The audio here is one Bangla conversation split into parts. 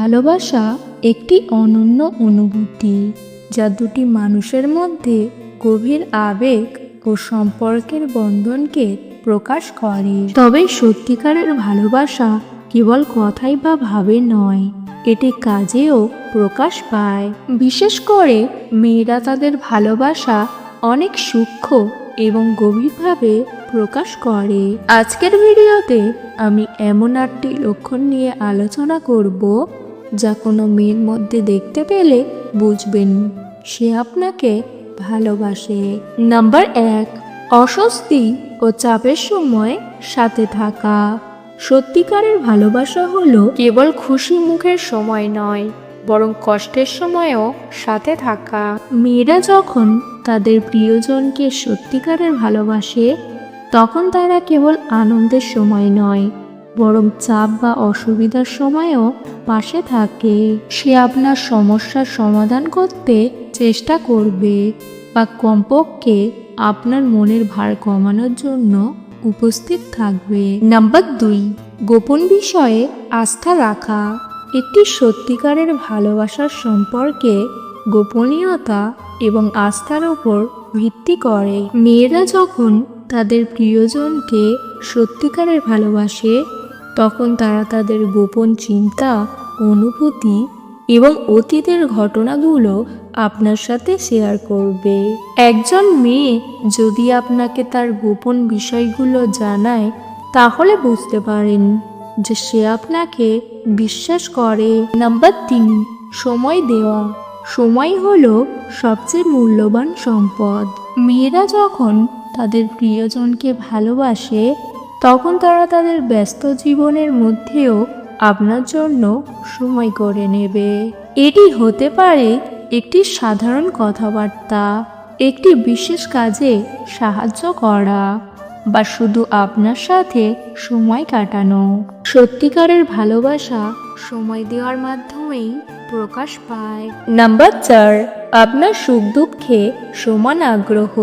ভালোবাসা একটি অনন্য অনুভূতি, যা দুটি মানুষের মধ্যে গভীর আবেগ ও সম্পর্কের বন্ধনকে প্রকাশ করে। তবে সত্যিকারের ভালোবাসা কেবল কথাই বা ভাবে নয়, এটি কাজেও প্রকাশ পায়। বিশেষ করে মেয়েরা তাদের ভালোবাসা অনেক সূক্ষ্ম এবং গভীরভাবে প্রকাশ করে। আজকের ভিডিওতে আমি এমন আটটি লক্ষণ নিয়ে আলোচনা করব। যা কোনো মেয়ের মধ্যে দেখতে পেলে বুঝবেন, সে আপনাকে ভালোবাসে। নাম্বার এক, অস্বস্তি ও চাপের সময় সাথে থাকা। সত্যিকারের ভালোবাসা হলো কেবল খুশি মুখের সময় নয়, বরং কষ্টের সময়ও সাথে থাকা। মেয়েরা যখন তাদের প্রিয়জনকে সত্যিকারের ভালোবাসে, তখন তারা কেবল আনন্দের সময় নয় বরং চাপ বা অসুবিধার সময়ও পাশে থাকে। সে আপনার সমস্যার সমাধান করতে চেষ্টা করবে বা কমপক্ষে আপনার মনের ভার কমানোর জন্য উপস্থিত থাকবে। নাম্বার দুই, গোপন বিষয়ে আস্থা রাখা। একটি সত্যিকারের ভালোবাসার সম্পর্কে গোপনীয়তা এবং আস্থার উপর ভিত্তি করে। মেয়েরা যখন তাদের প্রিয়জনকে সত্যিকারের ভালোবাসে তখন তারা তাদের গোপন চিন্তা, অনুভূতি এবং অতীতের ঘটনাগুলো আপনার সাথে শেয়ার করবে। একজন মেয়ে যদি আপনাকে তার গোপন বিষয়গুলো জানায়, তাহলে বুঝতে পারেন যে সে আপনাকে বিশ্বাস করে। নাম্বার তিন, সময় দেওয়া। সময় হলো সবচেয়ে মূল্যবান সম্পদ। মেয়েরা যখন তাদের প্রিয়জনকে ভালোবাসে তখন তারা তাদের ব্যস্ত জীবনের মধ্যেও আপনার জন্য সময় করে নেবে। এটি হতে পারে একটি সাধারণ কথাবার্তা, একটি বিশেষ কাজে সাহায্য করা, বা শুধু আপনার সাথে সময় কাটানো। সত্যিকারের ভালোবাসা সময় দেওয়ার মাধ্যমেই প্রকাশ পায়। নাম্বার চার, আপনার সুখ দুঃখে সমান আগ্রহ।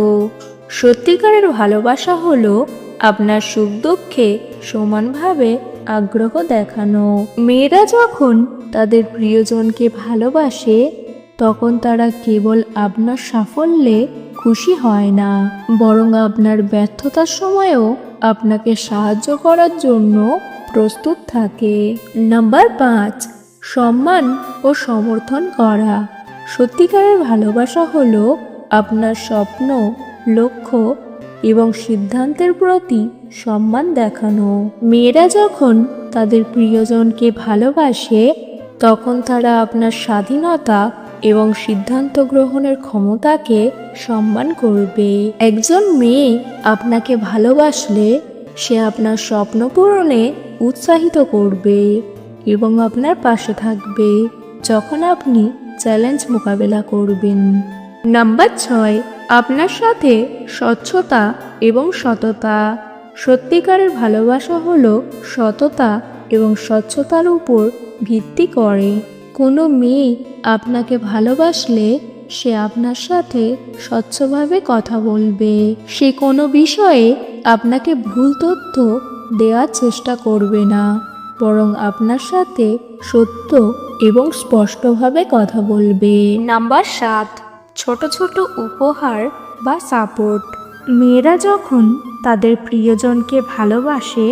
সত্যিকারের ভালোবাসা হলো আপনার সুখ দুঃখে সমানভাবে আগ্রহ দেখানো। মেয়েরা যখন তাদের প্রিয়জনকে ভালোবাসে, তখন তারা কেবল আপনার সাফল্যে খুশি হয় না। বরং আপনার ব্যর্থতার সময়ও আপনাকে সাহায্য করার জন্য প্রস্তুত থাকে। নাম্বার পাঁচ, সম্মান ও সমর্থন করা। সত্যিকারের ভালোবাসা হলো আপনার স্বপ্ন, লক্ষ্য এবং সিদ্ধান্তের প্রতি সম্মান দেখানো। মেয়েরা যখন তাদের প্রিয়জনকে ভালোবাসে, তখন তারা আপনার স্বাধীনতা এবং সিদ্ধান্ত গ্রহণের ক্ষমতাকে সম্মান করবে। একজন মেয়ে আপনাকে ভালোবাসলে, সে আপনার স্বপ্ন পূরণে উৎসাহিত করবে এবং আপনার পাশে থাকবে। যখন আপনি চ্যালেঞ্জ মোকাবেলা করবেন। নাম্বার ছয় আপনার সাথে স্বচ্ছতা এবং সততা। সত্যিকারের ভালোবাসা হলো সততা এবং স্বচ্ছতার উপর ভিত্তি করে। কোনো মেয়ে আপনাকে ভালোবাসলে সে আপনার সাথে স্বচ্ছভাবে কথা বলবে। সে কোনো বিষয়ে আপনাকে ভুল তথ্য দেওয়ার চেষ্টা করবে না। বরং আপনার সাথে সত্য এবং স্পষ্টভাবে কথা বলবে। নাম্বার সাত। ছোট ছোট উপহার বা সাপোর্ট। মেয়েরা যখন তাদের প্রিয়জনকে ভালোবাসে,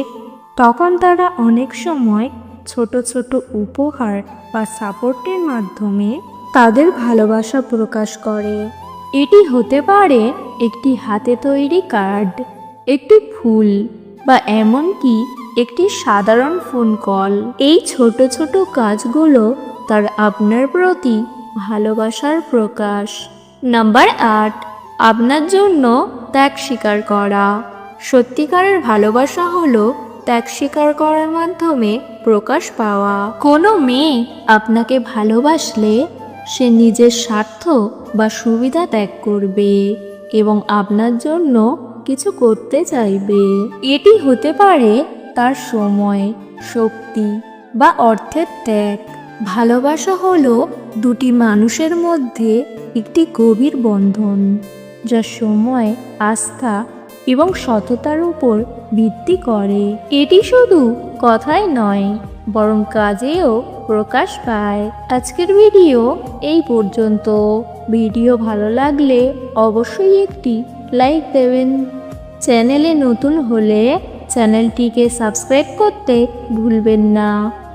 তখন তারা অনেক সময় ছোট ছোট উপহার বা সাপোর্টের মাধ্যমে তাদের ভালোবাসা প্রকাশ করে। এটি হতে পারে একটি হাতে তৈরি কার্ড, একটি ফুল বা এমনকি একটি সাধারণ ফোন কল এই ছোট ছোট কাজগুলো তার আপনার প্রতি ভালোবাসার প্রকাশ। নাম্বার আট, আপনার জন্য ত্যাগ স্বীকার করা। সত্যিকারের ভালোবাসা হলো ত্যাগ স্বীকার করার মাধ্যমে প্রকাশ পাওয়া। কোনো মেয়ে আপনাকে ভালোবাসলে সে নিজের স্বার্থ বা সুবিধা ত্যাগ করবে এবং আপনার জন্য কিছু করতে চাইবে। এটি হতে পারে তার সময়, শক্তি বা অর্থের ত্যাগ। ভালোবাসা হলো দুটি মানুষের মধ্যে একটি গভীর বন্ধন, যা সময়, আস্থা এবং সততার উপর ভিত্তি করে। এটি শুধু কথাই নয়, বরং কাজেও প্রকাশ পায়। আজকের ভিডিও এই পর্যন্ত। ভিডিও ভালো লাগলে অবশ্যই একটি লাইক দেবেন। চ্যানেলে নতুন হলে চ্যানেলটিকে সাবস্ক্রাইব করতে ভুলবেন না।